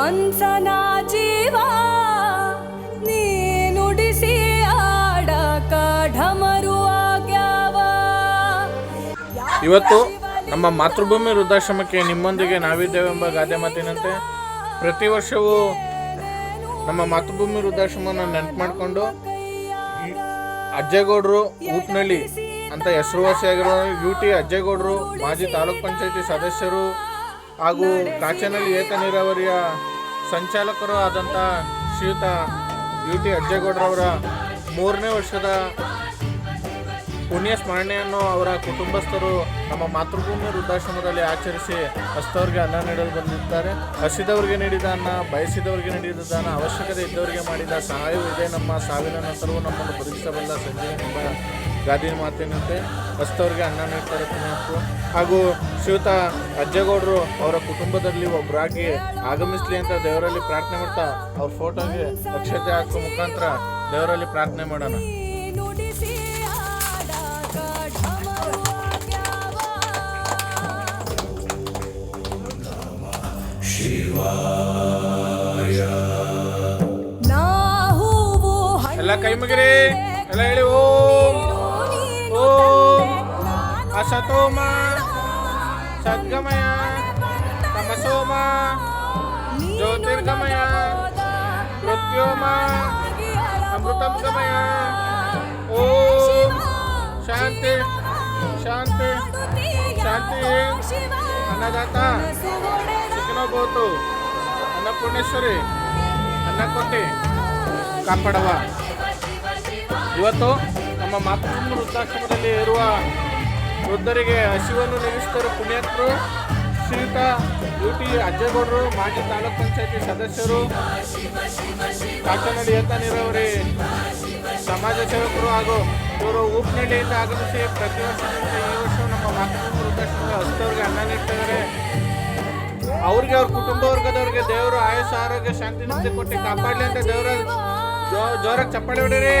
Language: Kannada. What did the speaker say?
ಮನ್ಸನ ಜೀವ, ನೀನುಡಿಸಿ ಆಡಕ ಢಮರು ಇವತ್ತು ನಮ್ಮ ಮಾತೃಭೂಮಿ ವೃದ್ಧಾಶ್ರಮಕ್ಕೆ ನಿಮ್ಮೊಂದಿಗೆ ನಾವಿದ್ದೇವೆಂಬ ಗಾದೆ ಮಾತಿನಂತೆ ಪ್ರತಿ ವರ್ಷವೂ ನಮ್ಮ ಮಾತೃಭೂಮಿ ವೃದ್ಧಾಶ್ರಮನ ನೆನಪು ಮಾಡಿಕೊಂಡು ಅಜ್ಜೇಗೌಡರು ಉಪ್ನಳ್ಳಿ ಅಂತ ಹೆಸರುವಾಸಿಯಾಗಿರೋ ಯು ಟಿ ಅಜ್ಜೇಗೌಡರು, ಮಾಜಿ ತಾಲೂಕ್ ಪಂಚಾಯತಿ ಸದಸ್ಯರು ಹಾಗೂ ಕಾಚನಹಳ್ಳಿ ಏತ ನೀರಾವರಿಯ ಸಂಚಾಲಕರು ಆದಂಥ ಶ್ರೀಯುತ ಯು ಟಿ ಅಜ್ಜೇಗೌಡರವರ ಮೂರನೇ ವರ್ಷದ ಪುಣ್ಯ ಸ್ಮರಣೆಯನ್ನು ಅವರ ಕುಟುಂಬಸ್ಥರು ನಮ್ಮ ಮಾತೃಭೂಮಿ ವೃದ್ಧಾಶ್ರಮದಲ್ಲಿ ಆಚರಿಸಿ ಹಸ್ತವರಿಗೆ ಅನ್ನ ನೀಡಲು ಬಂದಿದ್ದಾರೆ. ಹಸಿದವರಿಗೆ ನೀಡಿದ ಅನ್ನ ಬಯಸಿದವರಿಗೆ ನೀಡಿದ ದಾನ ಅವಶ್ಯಕತೆ ಇದ್ದವರಿಗೆ ಮಾಡಿದ ಸಹಾಯವೂ ಇದೆ. ನಮ್ಮ ಸಾವಿನ ನಂತರವೂ ನಮ್ಮನ್ನು ಬದುಕಿಸಬಲ್ಲ ಸಂಜೆ ಎಂಬ ಗಾದಿ ಮಾತಿನಂತೆ ಹಸ್ತವರಿಗೆ ಅನ್ನ ನೀಡ್ತಾರೆ ಹಾಗೂ ಶ್ರೀಯುತ ಅಜ್ಜೇಗೌಡರು ಅವರ ಕುಟುಂಬದಲ್ಲಿ ಒಬ್ಬರಾಗಿ ಆಗಮಿಸಲಿ ಅಂತ ದೇವರಲ್ಲಿ ಪ್ರಾರ್ಥನೆ ಮಾಡ್ತಾ ಅವ್ರ ಫೋಟೋಗೆ ಅಕ್ಷತೆ ಹಾಕೋ ಮುಖಾಂತರ ದೇವರಲ್ಲಿ ಪ್ರಾರ್ಥನೆ ಮಾಡೋಣ. ಎಲ್ಲ ಕೈ ಮುಗಿರಿ. ಎಲ್ಲ ಹೇಳಿ ಓಂ. ಅಸತೋಮ ಸದ್ಗಮಯ ತಮಸೋಮ ಜ್ಯೋತಿರ್ಗಮಯ ಮೃತ್ಯೋಮ ಅಮೃತಂ ಗಮಯ ಓಂ ಶಾಂತಿ ಶಾಂತಿ ಶಾಂತಿ ಅನ್ನದಾತ ಸುಖಿನೋ ಬೋತು ಅನ್ನಪೂರ್ಣೇಶ್ವರಿ ಅನ್ನ ಕೊಟ್ಟಿ ಕಾಪಾಡವ ಇವತ್ತು ನಮ್ಮ ಮಾತೃಭೂಮಿ ವೃದ್ಧಾಶ್ರಮದಲ್ಲಿ ಇರುವ ವೃದ್ಧರಿಗೆ ಹಸಿವನ್ನು ನಿಲ್ಲಿಸಿದರು ಪುಣ್ಯಾತ್ಮರು. ಶ್ರೀಯುತ ಯು ಟಿ ಅಜ್ಜೇಗೌಡರು, ಮಾಜಿ ತಾಲೂಕ್ ಪಂಚಾಯತಿ ಸದಸ್ಯರು ಕಾಟನಹಳ್ಳಿ ಏತ ನೀರಾವರಿ ಸಮಾಜ ಸೇವಕರು ಹಾಗೂ ಇವರು ಉಪ್ನಳ್ಳಿಯಿಂದ ಆಗಮಿಸಿ ಪ್ರತಿ ವರ್ಷದಿಂದ ಈ ವರ್ಷ ನಮ್ಮ ಮಾತೃ ವೃದ್ಧಾಶ್ರಮದ ಹಸ್ತವರಿಗೆ ಅನ್ನ ನೀಡ್ತಿದ್ದಾರೆ. ಅವ್ರಿಗೆ ಅವ್ರ ಕುಟುಂಬ ವರ್ಗದವ್ರಿಗೆ ದೇವರು ಆಯುಷ, ಆರೋಗ್ಯ, ಶಾಂತಿ ಕೊಟ್ಟು ಕಾಪಾಡಲಿ ಅಂತ ದೇವರ ಜೋರಾಗಿ ಚಪ್ಪಾಳೆ ಹೊಡೀರಿ